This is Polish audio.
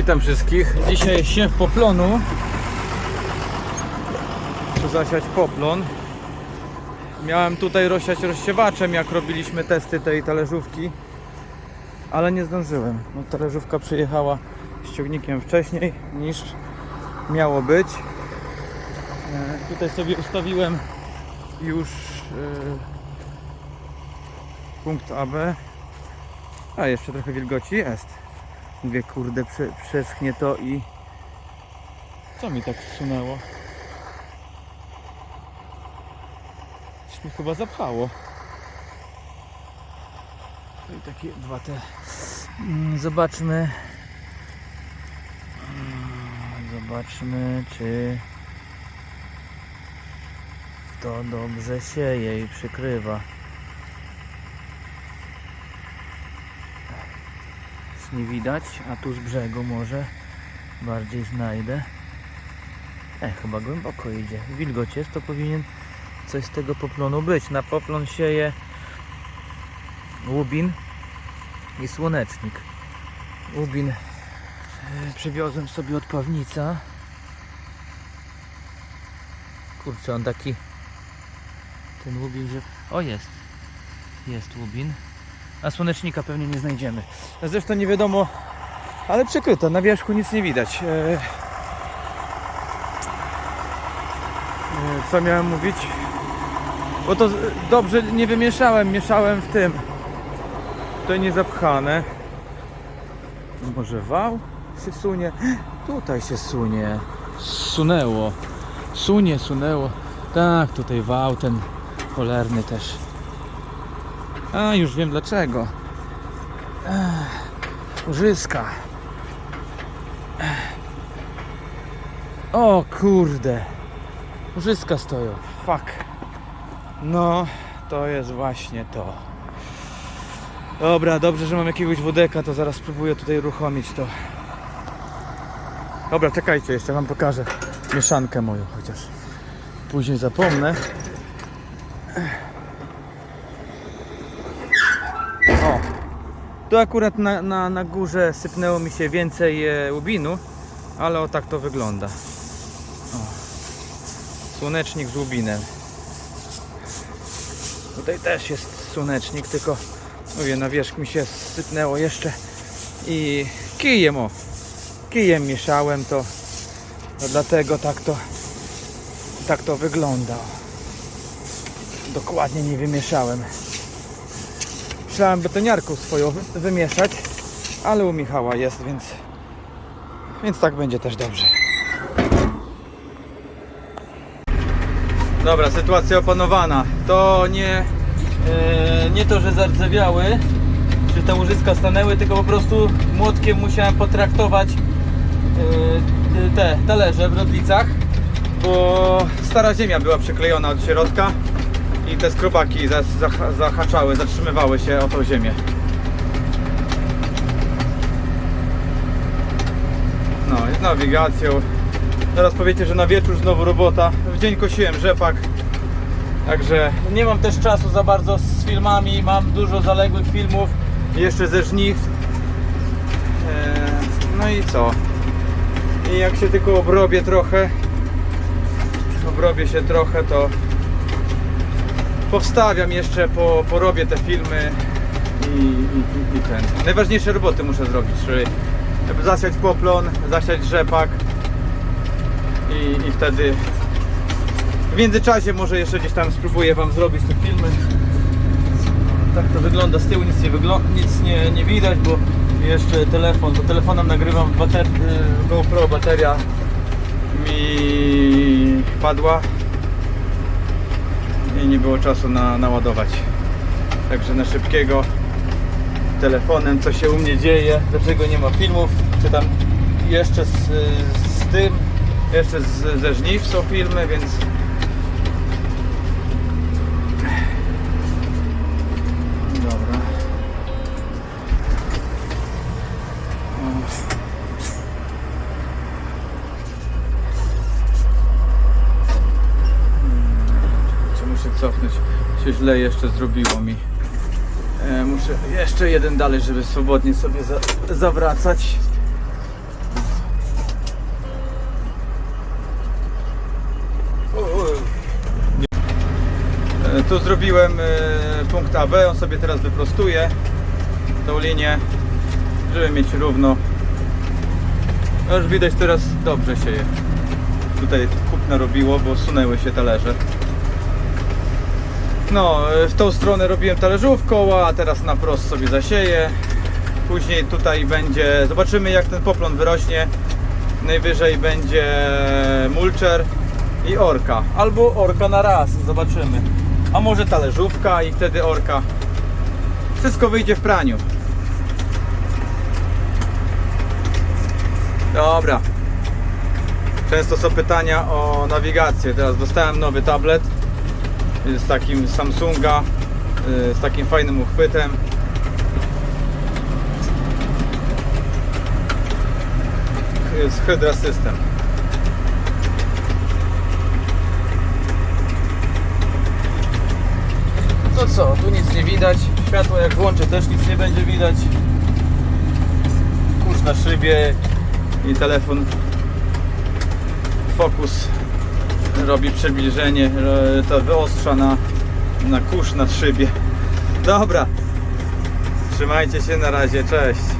Witam wszystkich. Dzisiaj siew poplonu. Chcę zasiać poplon. Miałem tutaj rozsiać rozsiewaczem, jak robiliśmy testy tej talerzówki, ale nie zdążyłem. No, talerzówka przyjechała z wcześniej niż miało być. E, tutaj sobie ustawiłem już e, punkt AB. A jeszcze trochę wilgoci jest. Mówię, kurde, prze, przeschnie to i... Co mi tak wsunęło? Coś mi chyba zapchało. No i takie dwa te... Mm, Zobaczmy. Mm, Zobaczmy, czy to dobrze sieje i przykrywa. Nie widać, a tu z brzegu może bardziej znajdę. E, chyba głęboko idzie. Wilgoć jest, to powinien coś z tego poplonu być. Na poplon sieje łubin i słonecznik. Łubin e, przywiozłem sobie od Pawnica. Kurczę, on taki ten łubin, że... O, jest. Jest łubin. A słonecznika pewnie nie znajdziemy. Zresztą nie wiadomo, ale przykryto, na wierzchu nic nie widać. E, e, Co miałem mówić? Bo to dobrze nie wymieszałem, mieszałem w tym. To nie zapchane. Może wał się sunie? Tutaj się sunie. Sunęło. Sunie, sunęło. Tak, tutaj wał ten cholerny też. A, już wiem dlaczego. Ech. O kurde. Łożyska stoją. Fuck. No, to jest właśnie to. Dobra, dobrze, że mam jakiegoś wodeka, to zaraz spróbuję tutaj uruchomić to. Dobra, czekajcie, jeszcze wam pokażę mieszankę moją chociaż. Później zapomnę. Tu akurat na, na, na górze sypnęło mi się więcej e, łubinu, ale o tak to wygląda. O. Słonecznik z łubinem. Tutaj też jest słonecznik, tylko mówię, na wierzch mi się sypnęło jeszcze i kijem o. Kijem mieszałem to, to dlatego tak to tak to wygląda. Dokładnie nie wymieszałem. Myślałem betoniarką swoją wy- wymieszać, ale u Michała jest, więc więc tak będzie też dobrze. Dobra, sytuacja opanowana. To nie e, nie to, że zardzewiały, czy te łożyska stanęły, tylko po prostu młotkiem musiałem potraktować e, te talerze w rodlicach, bo stara ziemia była przyklejona od środka i te skrobaki za- zah- zahaczały, zatrzymywały się o tą ziemię. No z nawigacją. Teraz powiecie, że na wieczór znowu robota. W dzień kosiłem rzepak. Także nie mam też czasu za bardzo z filmami. Mam dużo zaległych filmów. Jeszcze ze żniw. Eee, No i co? I jak się tylko obrobię trochę, obrobię się trochę, to powstawiam jeszcze, po, porobię te filmy i, i, i ten. Najważniejsze roboty muszę zrobić, czyli zasiać poplon, zasiać rzepak i, i wtedy w międzyczasie może jeszcze gdzieś tam spróbuję Wam zrobić te filmy. Tak to wygląda z tyłu, nic nie, wygl- nic nie, nie widać, bo jeszcze telefon, bo telefonem nagrywam bater- y, GoPro, bateria mi padła i nie było czasu na naładować. Także na szybkiego telefonem, co się u mnie dzieje, dlaczego nie ma filmów, czy tam jeszcze z, z tym, jeszcze z, ze żniw są filmy, więc się źle jeszcze zrobiło mi. E, muszę jeszcze jeden dalej, żeby swobodnie sobie za, zawracać. E, tu zrobiłem e, punkt AB, on sobie teraz wyprostuje tą linię, żeby mieć równo. No, już widać teraz dobrze się je tutaj kupna robiło, bo sunęły się talerze. No, e, w tą stronę robiłem talerzówką, a teraz na prost sobie zasieję. Później tutaj będzie, zobaczymy jak ten poplon wyrośnie. Najwyżej będzie mulcher i orka. Albo orka na raz, zobaczymy. A może talerzówka i wtedy orka. Wszystko wyjdzie w praniu. Dobra. Często są pytania o nawigację. Teraz dostałem nowy tablet z takim Samsunga, y, z takim fajnym uchwytem. Jest Hydra System. No co, tu nic nie widać. Światło jak włączę też nic nie będzie widać. Kurz na szybie i telefon fokus robi przybliżenie, to wyostrza na, na kurz na szybie. Dobra, trzymajcie się na razie, cześć.